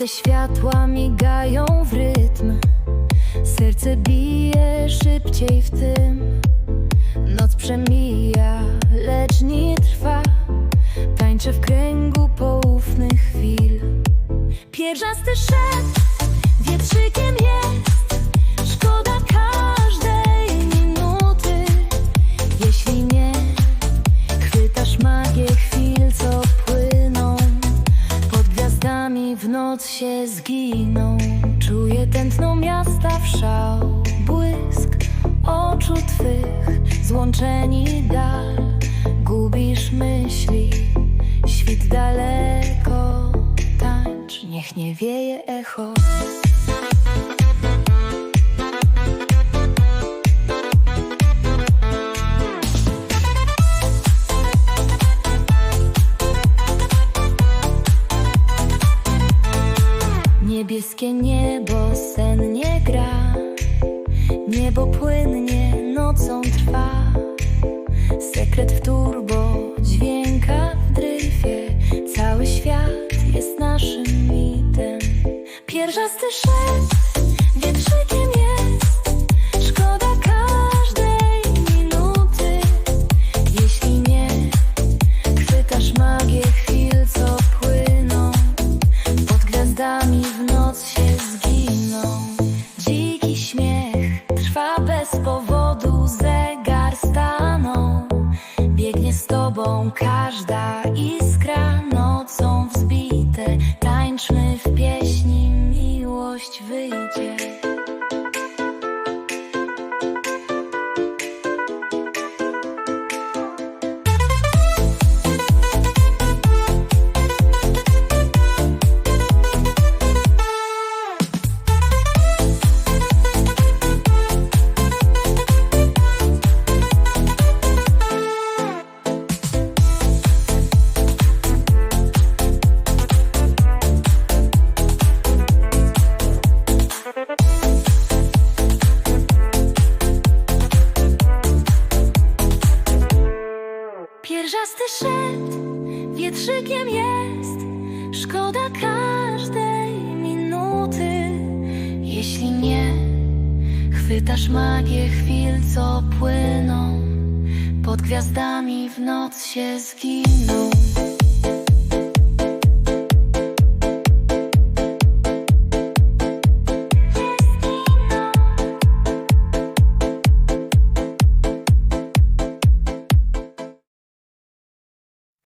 Te światła migają w rytm. Serce bije szybciej w tym. Noc przemija, lecz nie trwa. Tańczę w kręgu poufnych chwil. Pierzasty szept wietrzykiem jest się zginą. Czuję tętno miasta w szał. Błysk oczu twych Złączeni dal. Gubisz myśli Świt daleko Tańcz, niech nie wieje echo Niebieskie niebo sennie gra. Niebo płynnie nocą trwa. Sekret w turbo dźwięka w dryfie. Cały świat jest naszym mitem. Pierzasty szept każda Szept wietrzykiem jest. Szkoda każdej minuty. Jeśli nie chwytasz magię chwil, co płyną Pod gwiazdami w noc się zginą